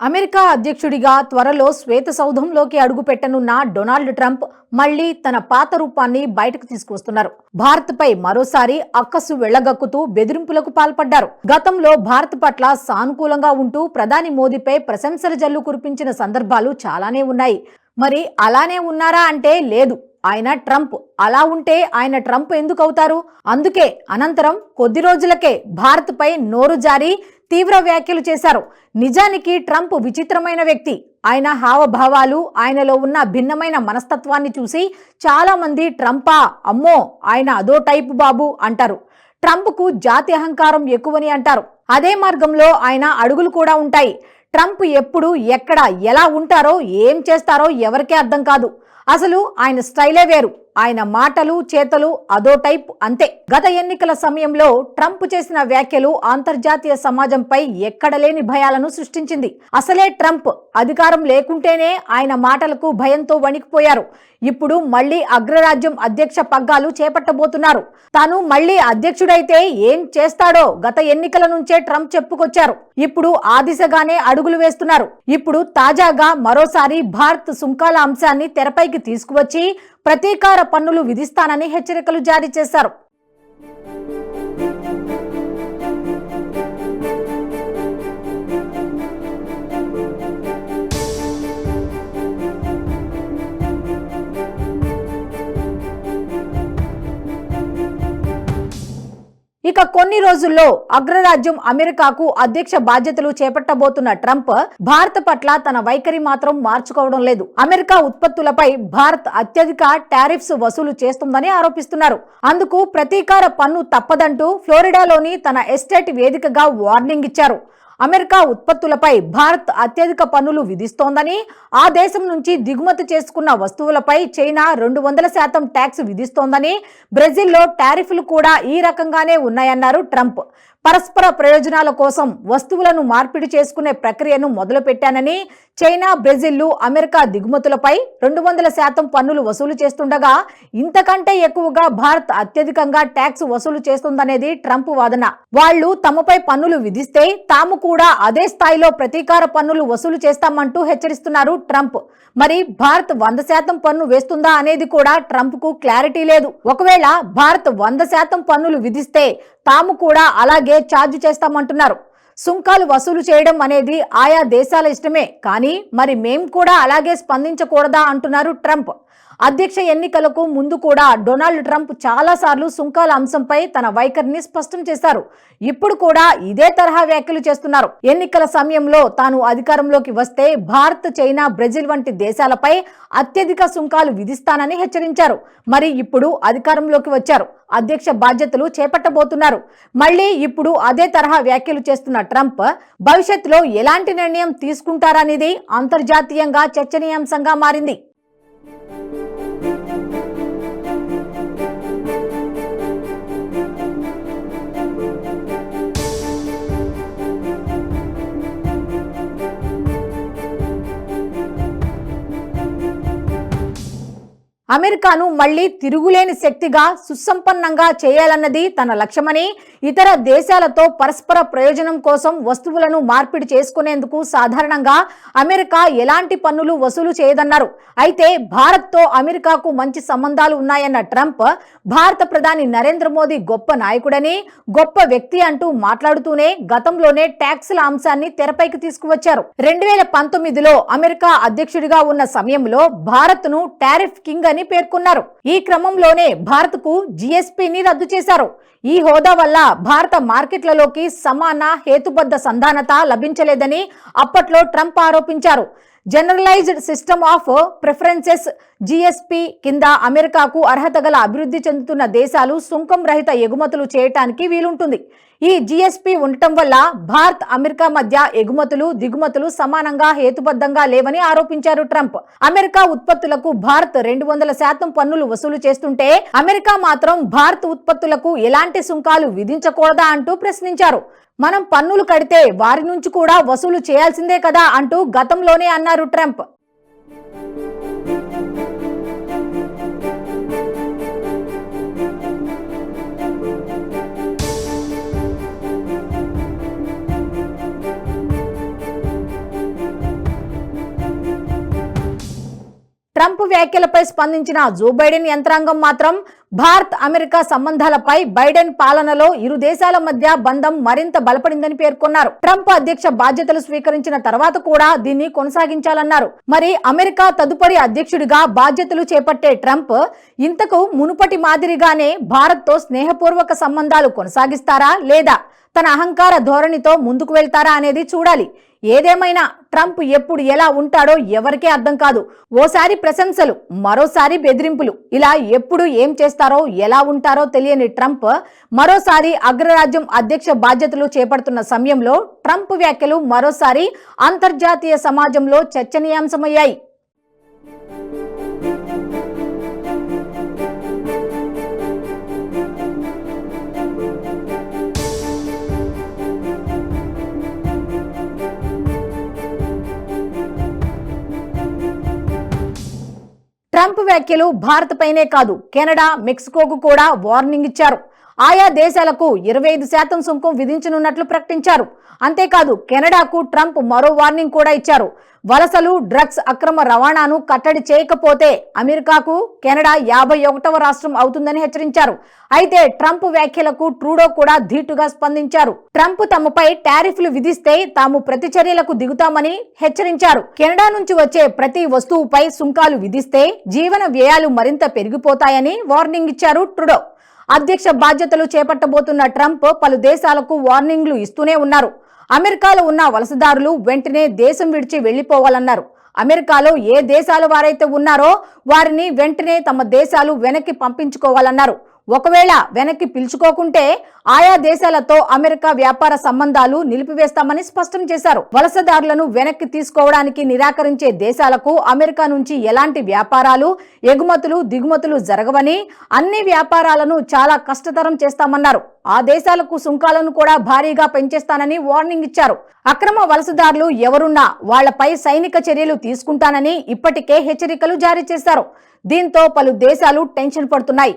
America అధ్యక్షుడిగా త్వరలో శ్వేత సౌధంలోకి అడుగుపెట్టనున్న డొనాల్డ్ ట్రంప్ మళ్ళీ తన పాత రూపాన్ని బయటకు తీసుకొస్తున్నారు భారత్పై మరోసారి అక్కసు వెళ్ళగక్కుతూ బెదిరింపులకు పాల్పడ్డారు. గతంలో భారత్ పట్ల సానుకూలంగా ఉంటూ ప్రధాని మోదీపై ప్రశంసల జల్లు కురిపించిన సందర్భాలు చాలానే ఉన్నాయి. మరి అలానే ఉన్నారా అంటే లేదు. ఆయన ట్రంప్. అలా ఉంటే ఆయన ట్రంప్ ఎందుకు అవుతారు అందుకే అనంతరం కొద్ది రోజులకే భారత్పై నోరు జారి తీవ్ర వ్యాఖ్యలు చేశారు. నిజానికి ట్రంప్ విచిత్రమైన వ్యక్తి. ఆయన హావభావాలు ఆయనలో ఉన్న భిన్నమైన మనస్తత్వాన్ని చూసి చాలామంది ట్రంపా అమ్మో ఆయన అదో టైపు బాబు అంటారు. ట్రంప్కు జాతి అహంకారం ఎక్కువని అంటారు. అదే మార్గంలో ఆయన అడుగులు కూడా ఉంటాయి. ట్రంప్ ఎప్పుడు ఎక్కడ ఎలా ఉంటారో ఏం చేస్తారో ఎవరికీ అర్థం కాదు. అసలు ఆయన స్టైలే వేరు. ఆయన మాటలు చేతలు అదో టైప్ అంతే. గత ఎన్నికల సమయంలో ట్రంప్ చేసిన వ్యాఖ్యలు అంతర్జాతీయ సమాజంపై ఎక్కడలేని భయాలను సృష్టించింది. అసలే ట్రంప్ అధికారం లేకుంటేనే ఆయన మాటలకు భయంతో వణికిపోయారు. ఇప్పుడు మళ్ళీ అగ్రరాజ్యం అధ్యక్ష పగ్గాలు చేపట్టబోతున్నారు. తాను మళ్ళీ అధ్యక్షుడైతే ఏం చేస్తాడో గత ఎన్నికల నుంచే ట్రంప్ చెప్పుకొచ్చారు. ఇప్పుడు ఆ దిశగానే అడుగులు వేస్తున్నారు. ఇప్పుడు తాజాగా మరోసారి భారత్ సుంకాల అంశాన్ని తెరపైకి తీసుకువచ్చి ప్రతీకార పన్నులు విధిస్తానని హెచ్చరికలు జారీ చేశారు. ఇక కొన్ని రోజుల్లో అగ్రరాజ్యం అమెరికాకు అధ్యక్ష బాధ్యతలు చేపట్టబోతున్న ట్రంప్ భారత్ పట్ల తన వైఖరి మాత్రం మార్చుకోవడం లేదు. అమెరికా ఉత్పత్తులపై భారత్ అత్యధిక టారిఫ్స్ వసూలు చేస్తుందని ఆరోపిస్తున్నారు. అందుకు ప్రతీకార పన్ను తప్పదంటూ ఫ్లోరిడాలోని తన ఎస్టేట్ వేదికగా వార్నింగ్ ఇచ్చారు. అమెరికా ఉత్పత్తులపై భారత్ అత్యధిక పన్నులు విధిస్తోందని ఆ దేశం నుంచి దిగుమతి చేసుకున్న వస్తువులపై చైనా రెండు వందల శాతం ట్యాక్స్ విధిస్తోందని బ్రెజిల్లో టారిఫ్లు కూడా ఈ రకంగానే ఉన్నాయన్నారు ట్రంప్. పరస్పర ప్రయోజనాల కోసం వస్తువులను మార్పిడి చేసుకునే ప్రక్రియను మొదలుపెట్టానని చైనా బ్రెజిల్లు అమెరికా దిగుమతులపై రెండు వందల శాతం పన్నులు వసూలు చేస్తుండగా ఇంతకంటే ఎక్కువగా భారత్ అత్యధికంగా ట్యాక్స్ వసూలు చేస్తుందనేది ట్రంప్ వాదన. వాళ్ళు తమపై పన్నులు విధిస్తే తాము కూడా అదే స్థాయిలో ప్రతీకార పన్నులు వసూలు చేస్తామంటూ హెచ్చరిస్తున్నారు ట్రంప్. మరి భారత్ వంద శాతం పన్ను వేస్తుందా అనేది కూడా ట్రంప్కు క్లారిటీ లేదు. ఒకవేళ భారత్ వంద శాతం పన్నులు విధిస్తే తాము కూడా అలాగే ఛార్జ్ చేస్తామంటున్నారు. సుంకాలు వసూలు చేయడం అనేది ఆయా దేశాల ఇష్టమే. కానీ మరి మేం కూడా అలాగే స్పందించకూడదా అంటున్నారు ట్రంప్. అధ్యక్ష ఎన్నికలకు ముందు కూడా డొనాల్డ్ ట్రంప్ చాలాసార్లు సుంకాల అంశంపై తన వైఖరిని స్పష్టం చేశారు. ఇప్పుడు కూడా ఇదే తరహా వ్యాఖ్యలు చేస్తున్నారు. ఎన్నికల సమయంలో తాను అధికారంలోకి వస్తే భారత్ చైనా బ్రెజిల్ వంటి దేశాలపై అత్యధిక సుంకాలు విధిస్తానని హెచ్చరించారు. మరి ఇప్పుడు అధికారంలోకి వచ్చారు. అధ్యక్ష బాధ్యతలు చేపట్టబోతున్నారు. మళ్ళీ ఇప్పుడు అదే తరహా వ్యాఖ్యలు చేస్తున్న ట్రంప్ భవిష్యత్తులో ఎలాంటి నిర్ణయం తీసుకుంటారనేది అంతర్జాతీయంగా చర్చనీయాంశంగా మారింది. అమెరికాను మళ్ళీ తిరుగులేని శక్తిగా సుసంపన్నంగా చేయాలన్నది తన లక్ష్యమని ఇతర దేశాలతో పరస్పర ప్రయోజనం కోసం వస్తువులను మార్పిడి చేసుకునేందుకు సాధారణంగా అమెరికా ఎలాంటి పన్నులు వసూలు చేయదన్నారు. అయితే భారత్తో అమెరికాకు మంచి సంబంధాలు ఉన్నాయన్న ట్రంప్ భారత ప్రధాని నరేంద్ర మోదీ గొప్ప నాయకుడని గొప్ప వ్యక్తి అంటూ మాట్లాడుతూనే గతంలోనే ట్యాక్సుల అంశాన్ని తెరపైకి తీసుకువచ్చారు. రెండు వేల పంతొమ్మిదిలో అమెరికా అధ్యక్షుడిగా ఉన్న సమయంలో భారత్ను టారిఫ్ కింగ్ అని పేర్కొన్నారు. ఈ క్రమంలోనే భారత్కు జీఎస్పీని జిఎస్పిని రద్దు చేశారు. ఈ హోదా వల్ల భారత మార్కెట్లలోకి సమాన హేతుబద్ధ సంధానత లభించలేదని అప్పట్లో ట్రంప్ ఆరోపించారు. Generalised system of preferences GSP కింద అమెరికాకు అర్హత గల అభివృద్ధి చెందుతున్న దేశాలు సుంకం రహిత ఎగుమతులు చేయటానికి వీలుంటుంది. ఈ జిఎస్పి ఉండటం వల్ల భారత్ అమెరికా మధ్య ఎగుమతులు దిగుమతులు సమానంగా హేతుబద్ధంగా లేవని ఆరోపించారు ట్రంప్. అమెరికా ఉత్పత్తులకు భారత్ రెండు వందల శాతం పన్నులు వసూలు చేస్తుంటే అమెరికా మాత్రం భారత్ ఉత్పత్తులకు ఎలాంటి సుంకాలు విధించకూడదా అంటూ ప్రశ్నించారు. మనం పన్నులు కడితే వారి నుంచి కూడా వసూలు చేయాల్సిందే కదా అంటూ గతంలోనే అన్నారు ట్రంప్. ట్రంప్ వ్యాఖ్యలపై స్పందించిన జో బైడెన్ యంత్రాంగం మాత్రం భారత్ అమెరికా సంబంధాలపై బైడెన్ పాలనలో ఇరు దేశాల మధ్య బంధం మరింత బలపడిందని పేర్కొన్నారు. ట్రంప్ అధ్యక్ష బాధ్యతలు స్వీకరించిన తర్వాత కూడా దీన్ని కొనసాగించాలన్నారు. మరి అమెరికా తదుపరి అధ్యక్షుడిగా బాధ్యతలు చేపట్టే ట్రంప్ ఇంతకు మునుపటి మాదిరిగానే భారత్తో స్నేహపూర్వక సంబంధాలు కొనసాగిస్తారా లేదా తన అహంకార ధోరణితో ముందుకు వెళ్తారా అనేది చూడాలి. ఏదేమైనా ట్రంప్ ఎప్పుడు ఎలా ఉంటాడో ఎవరికీ అర్థం కాదు. ఓసారి ప్రశంసలు మరోసారి బెదిరింపులు. ఇలా ఎప్పుడు ఏం చేస్తారో ఎలా ఉంటారో తెలియని ట్రంప్ మరోసారి అగ్రరాజ్యం అధ్యక్ష బాధ్యతలు చేపడుతున్న సమయంలో ట్రంప్ వ్యాఖ్యలు మరోసారి అంతర్జాతీయ సమాజంలో చర్చనీయాంశమయ్యాయి. వ్యాఖ్యలు భారత్ పైనే కాదు కెనడా మెక్సికోకు కూడా వార్నింగ్ ఇచ్చారు. ఆయా దేశాలకు ఇరవై ఐదు శాతం సుంకం విధించనున్నట్లు ప్రకటించారు. అంతేకాదు కెనడాకు ట్రంప్ మరో వార్నింగ్ కూడా ఇచ్చారు. వలసలు డ్రగ్స్ అక్రమ రవాణాను కట్టడి చేయకపోతే అమెరికాకు కెనడా యాభై ఒకటవ రాష్ట్రం అవుతుందని హెచ్చరించారు. అయితే ట్రంప్ వ్యాఖ్యలకు ట్రూడో కూడా ధీటుగా స్పందించారు. ట్రంప్ తమపై టారిఫ్లు విధిస్తే తాము ప్రతిచర్యలకు దిగుతామని హెచ్చరించారు. కెనడా నుంచి వచ్చే ప్రతి వస్తువుపై సుంకాలు విధిస్తే జీవన వ్యయాలు మరింత పెరిగిపోతాయని వార్నింగ్ ఇచ్చారు ట్రూడో. అధ్యక్ష బాధ్యతలు చేపట్టబోతున్న ట్రంప్ పలు దేశాలకు వార్నింగ్లు ఇస్తూనే ఉన్నారు. అమెరికాలో ఉన్న వలసదారులు వెంటనే దేశం విడిచి వెళ్ళిపోవాలన్నారు అమెరికాలో ఏ దేశాల వారైతే ఉన్నారో వారిని వెంటనే తమ దేశాలు వెనక్కి పంపించుకోవాలన్నారు. ఒకవేళ వెనక్కి పిలుచుకోకుంటే ఆయా దేశాలతో అమెరికా వ్యాపార సంబంధాలు నిలిపివేస్తామని స్పష్టం చేశారు. వలసదారులను వెనక్కి తీసుకోవడానికి నిరాకరించే దేశాలకు అమెరికా నుంచి ఎలాంటి వ్యాపారాలు ఎగుమతులు దిగుమతులు జరగవని అన్ని వ్యాపారాలను చాలా కష్టతరం చేస్తామన్నారు. ఆ దేశాలకు సుంకాలను కూడా భారీగా పెంచేస్తానని వార్నింగ్ ఇచ్చారు. అక్రమ వలసదారులు ఎవరున్నా వాళ్ళపై సైనిక చర్యలు తీసుకుంటానని ఇప్పటికే హెచ్చరికలు జారీ చేశారు. దీంతో పలు దేశాలు టెన్షన్ పడుతున్నాయి.